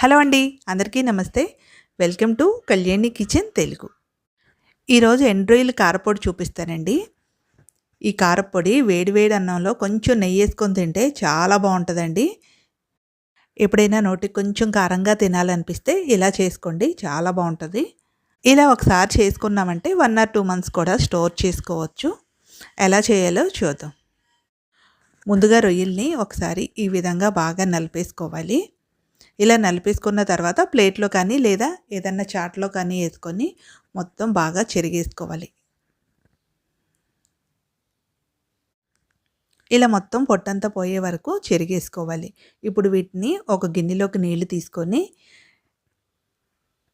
Hello అండి అందరికీ నమస్తే. Welcome to Kalyani kitchen Telugu. ఈరోజు ఎండ్రోయిల్ కారపొడి చూపిస్తానండి. ఈ కారపొడి వేడివేడి అన్నంలో కొంచెం నెయ్యి వేసుకొని తింటే చాలా బాగుంటుందండి. ఎప్పుడైనా నోటికి కొంచెం కారంగా తినాలనిపిస్తే ఇలా చేసుకోండి చాలా బాగుంటుంది. ఇలా ఒకసారి చేసుకున్నామంటే వన్ ఆర్ టూ మంత్స్ కూడా స్టోర్ చేసుకోవచ్చు. ఎలా చేయాలో చూద్దాం. ముందుగా రొయ్యల్ని ఒకసారి ఈ విధంగా బాగా నలిపేసుకోవాలి. ఇలా నలిపేసుకున్న తర్వాత ప్లేట్లో కానీ లేదా ఏదన్నా చాట్లో కానీ వేసుకొని మొత్తం బాగా చెరిగేసుకోవాలి. ఇలా మొత్తం పొట్టంతా పోయే వరకు చెరిగేసుకోవాలి. ఇప్పుడు వీటిని ఒక గిన్నెలోకి నీళ్ళు తీసుకొని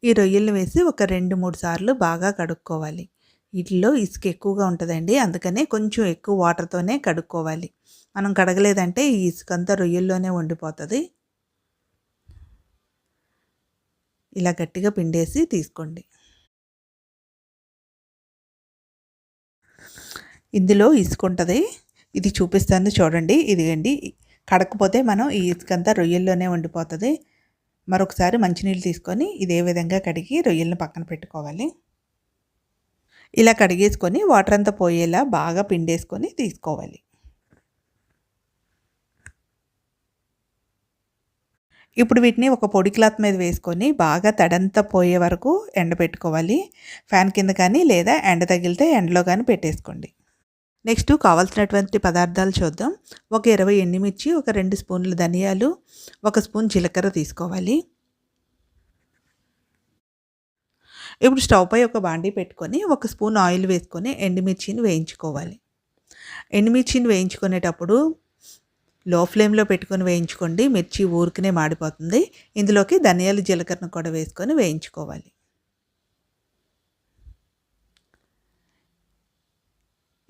ఈ రొయ్యలు వేసి ఒక రెండు మూడు సార్లు బాగా కడుక్కోవాలి. వీటిలో ఇసుక ఎక్కువగా ఉంటుందండి. అందుకనే కొంచెం ఎక్కువ వాటర్తోనే కడుక్కోవాలి. మనం కడగలేదంటే ఈ ఇసుక అంతా రొయ్యల్లోనే ఉండిపోతుంది. ఇలా గట్టిగా పిండేసి తీసుకోండి. ఇందులో ఇసుకుంటుంది. ఇది చూపిస్తాను చూడండి. ఇదిగండి. కడకపోతే మనం ఈ ఇసుకంతా రొయ్యల్లోనే వండిపోతుంది మరొకసారి మంచినీళ్ళు తీసుకొని ఇదే విధంగా కడిగి రొయ్యలను పక్కన పెట్టుకోవాలి. ఇలా కడిగేసుకొని వాటర్ అంతా పోయేలా బాగా పిండేసుకొని తీసుకోవాలి. ఇప్పుడు వీటిని ఒక పొడి క్లాత్ మీద వేసుకొని బాగా తడంతా పోయే వరకు ఎండబెట్టుకోవాలి ఫ్యాన్ కింద కానీ లేదా ఎండ తగిలితే ఎండలో కానీ పెట్టేసుకోండి. నెక్స్ట్ కావాల్సినటువంటి పదార్థాలు చూద్దాం. ఒక ఇరవై ఎండుమిర్చి ఒక రెండు స్పూన్లు ధనియాలు ఒక స్పూన్ జీలకర్ర తీసుకోవాలి. ఇప్పుడు స్టవ్ పై ఒక బాండీ పెట్టుకొని ఒక స్పూన్ ఆయిల్ వేసుకొని ఎండుమిర్చిని వేయించుకోవాలి. ఎండుమిర్చిని వేయించుకునేటప్పుడు లో ఫ్లేమ్లో పెట్టుకొని వేయించుకోండి. మిర్చి ఊరికనే మాడిపోతుంది. ఇందులోకి ధనియాలు జీలకర్రను కూడా వేసుకొని వేయించుకోవాలి.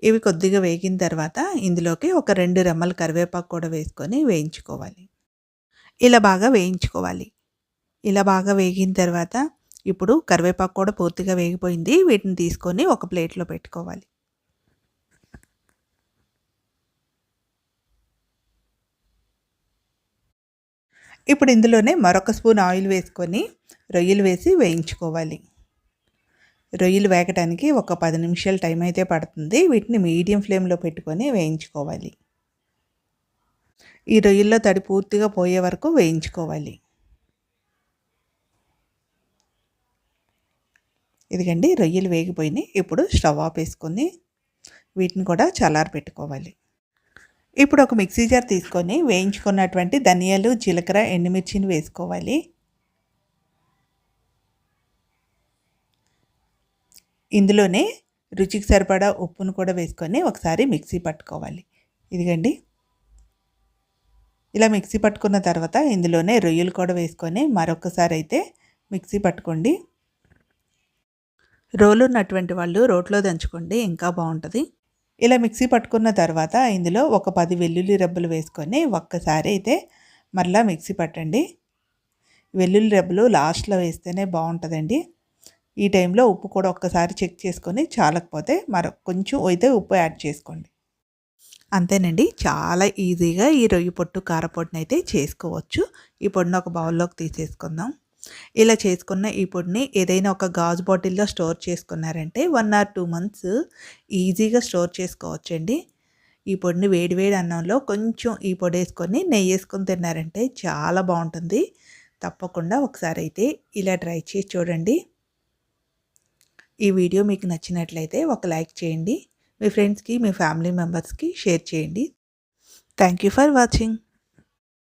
ఇవి కొద్దిగా వేగిన తర్వాత ఇందులోకి ఒక రెండు రెమ్మల కరివేపాకు కూడా వేసుకొని వేయించుకోవాలి. ఇలా బాగా వేయించుకోవాలి. ఇలా బాగా వేగిన తర్వాత ఇప్పుడు కరివేపాకు కూడా పూర్తిగా వేగిపోయింది. వీటిని తీసుకొని ఒక ప్లేట్లో పెట్టుకోవాలి. ఇప్పుడు ఇందులోనే మరొక స్పూన్ ఆయిల్ వేసుకొని రొయ్యలు వేసి వేయించుకోవాలి. రొయ్యలు వేగటానికి ఒక పది నిమిషాలు టైం అయితే పడుతుంది. వీటిని మీడియం ఫ్లేమ్లో పెట్టుకొని వేయించుకోవాలి. ఈ రొయ్యల్లో తడి పూర్తిగా పోయే వరకు వేయించుకోవాలి. ఇదిగండి రొయ్యలు వేగిపోయినాయి. ఇప్పుడు స్టవ్ ఆఫ్ వేసుకొని వీటిని కూడా చల్లారి పెట్టుకోవాలి ఇప్పుడు ఒక మిక్సీ జార్ తీసుకొని వేయించుకున్నటువంటి ధనియాలు జీలకర్ర ఎండుమిర్చిని వేసుకోవాలి. ఇందులోనే రుచికి సరిపడా ఉప్పును కూడా వేసుకొని ఒకసారి మిక్సీ పట్టుకోవాలి. ఇదిగండి. ఇలా మిక్సీ పట్టుకున్న తర్వాత ఇందులోనే రొయ్యలు కూడా వేసుకొని మరొకసారి అయితే మిక్సీ పట్టుకోండి. రోలు ఉన్నటువంటి వాళ్ళు రోట్లో దంచుకోండి ఇంకా బాగుంటుంది. ఇలా మిక్సీ పట్టుకున్న తర్వాత ఇందులో ఒక పది వెల్లుల్లి రెబ్బలు వేసుకొని ఒక్కసారి అయితే మరలా మిక్సీ పట్టండి. వెల్లుల్లి రెబ్బలు లాస్ట్లో వేస్తేనే బాగుంటుందండి. ఈ టైంలో ఉప్పు కూడా ఒక్కసారి చెక్ చేసుకొని చాలకపోతే మరొక కొంచెం అయితే ఉప్పు యాడ్ చేసుకోండి. అంతేనండి. చాలా ఈజీగా ఈ రొయ్యి పొట్టు కారపొడిని అయితే చేసుకోవచ్చు. ఈ పొడిని ఒక బౌల్లోకి తీసేసుకుందాం. ఇలా చేసుకున్న ఈ పొడిని ఏదైనా ఒక గాజు బాటిల్లో స్టోర్ చేసుకున్నారంటే వన్ ఆర్ టూ మంత్స్ ఈజీగా స్టోర్ చేసుకోవచ్చండి. ఈ పొడిని వేడివేడి అన్నంలో కొంచెం ఈ పొడి వేసుకొని నెయ్యి వేసుకొని తిన్నారంటే చాలా బాగుంటుంది. తప్పకుండా ఒకసారి అయితే ఇలా ట్రై చేసి చూడండి. ఈ వీడియో మీకు నచ్చినట్లయితే ఒక లైక్ చేయండి. మీ ఫ్రెండ్స్కి మీ ఫ్యామిలీ మెంబర్స్కి షేర్ చేయండి. Thank you for watching.